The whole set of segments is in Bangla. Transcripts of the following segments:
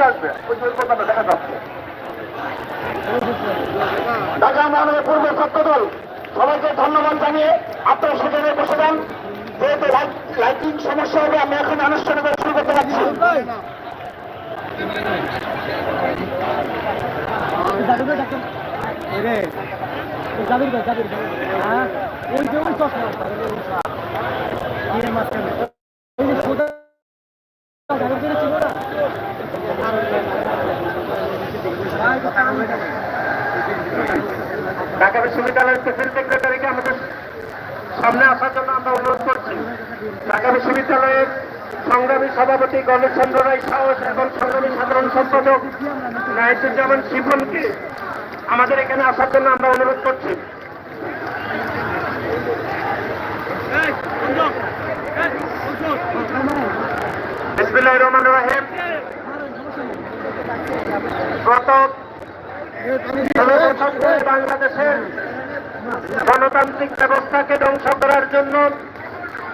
চলে আসবে ওই যে দেখা যাচ্ছে। ঢাকা মহানগর পূর্ব ছাত্র দল সবাইকে ধন্যবাদ জানিয়ে আপনারা সেখানে বসে যান। যেহেতু লাইটিং সমস্যা হবে, আমি এখন আনুষ্ঠানিকভাবে শুরু করতে পারছি মাঝখানে। ছিল না ঢাকা বিশ্ববিদ্যালয়ের প্রেসিডেন্ট সেক্রেটারিকে আমাদের সামনে আসার জন্য আমরা অনুরোধ করছি। ঢাকা বিশ্ববিদ্যালয়ের সংগ্রামী সভাপতি গণেশচন্দ্র রায় সাহস এবং সংগ্রামী সাধারণ সম্পাদক নাইজুজ্জামান শিবনকে আমাদের এখানে আসার জন্য আমরা অনুরোধ করছি। রহমান রাহিম। গত বাংলাদেশের গণতান্ত্রিক ব্যবস্থাকে ধ্বংস করার জন্য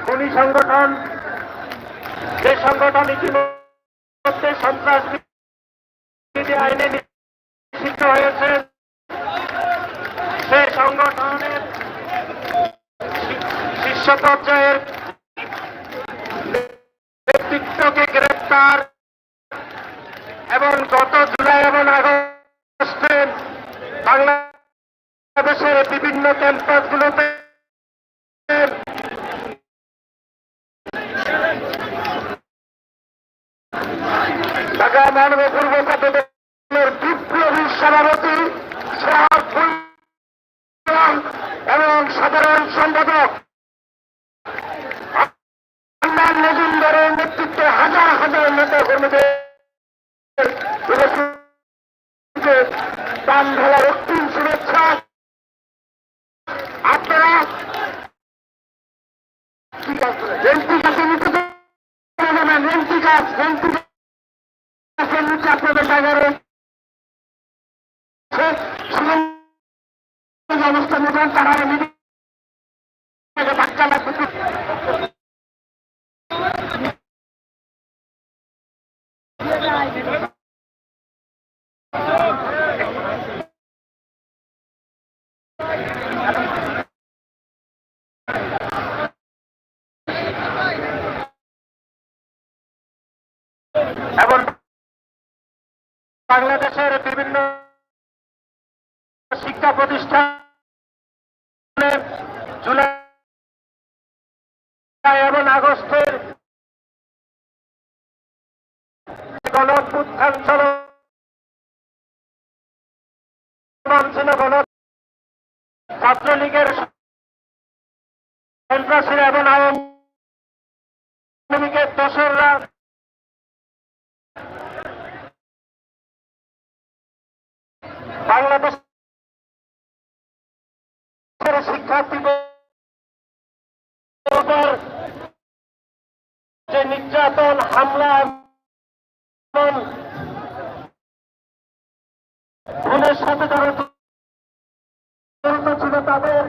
খুনি সংগঠন, যে সংগঠন ইতিমধ্যে সন্ত্রাস আইনে নিষিদ্ধ হয়েছে, সে সংগঠনের শীর্ষ পর্যায়ের নেতৃত্বকে গ্রেপ্তার এবং গত জুলাই এবং আগস্টে বাংলাদেশের বিভিন্ন ক্যাম্পাসগুলোতে ঢাকা মহানগর পূর্ব ছাত্রদলের বিপ্লবী সভাপতি এবং সাধারণ সম্পাদক নেতৃত্বে হাজার হাজার নেতা কর্মীদের দান ঢালা রক্তিম শুভেচ্ছা। আপনারা এমপি কাছে নিতে নেবেন তারা ধাক্কা লাগবে এবং বাংলাদেশের বিভিন্ন শিক্ষা প্রতিষ্ঠানে জুলাই এবং আগস্টের ছাত্রলীগের সন্ত্রাসীরা এবং আওয়ামী লীগের বাংলাদেশ শিক্ষার্থীদের যে নির্যাতন হামলা ছিল তাদের